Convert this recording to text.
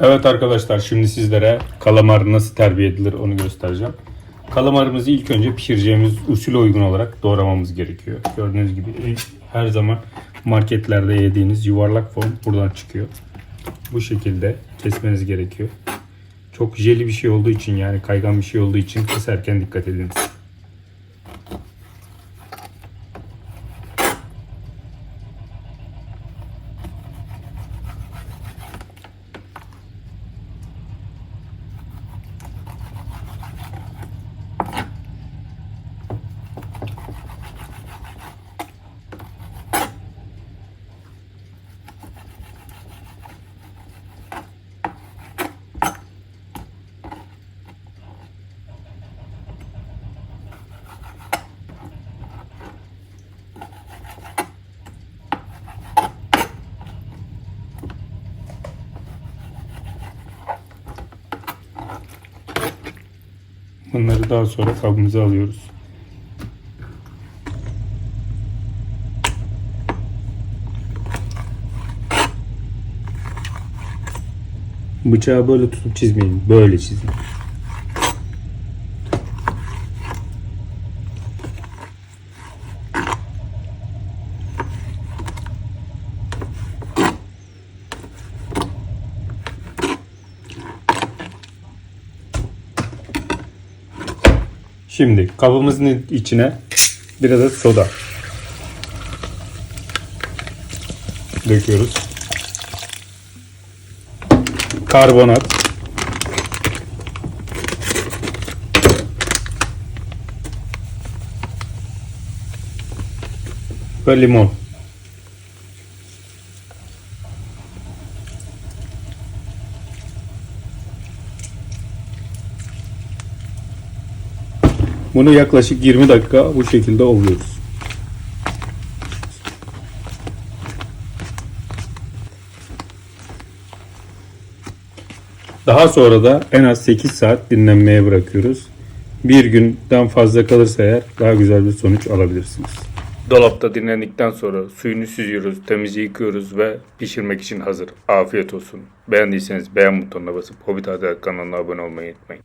Evet arkadaşlar şimdi sizlere kalamar nasıl terbiye edilir onu göstereceğim. Kalamarımızı ilk önce pişireceğimiz usule uygun olarak doğramamız gerekiyor. Gördüğünüz gibi her zaman marketlerde yediğiniz yuvarlak form buradan çıkıyor. Bu şekilde kesmeniz gerekiyor. Çok jeli bir şey olduğu için yani kaygan bir şey olduğu için keserken dikkat ediniz. Bunları daha sonra kabımıza alıyoruz. Bıçağı böyle tutup çizmeyin. Böyle çizin. Şimdi kabımızın içine bir adet soda döküyoruz. Karbonat. Ve limon. Bunu yaklaşık 20 dakika bu şekilde ovuyoruz. Daha sonra da en az 8 saat dinlenmeye bırakıyoruz. Bir günden fazla kalırsa eğer daha güzel bir sonuç alabilirsiniz. Dolapta dinlendikten sonra suyunu süzüyoruz, temizce yıkıyoruz ve pişirmek için hazır. Afiyet olsun. Beğendiyseniz beğen butonuna basıp Hobbit Adalet kanalına abone olmayı unutmayın.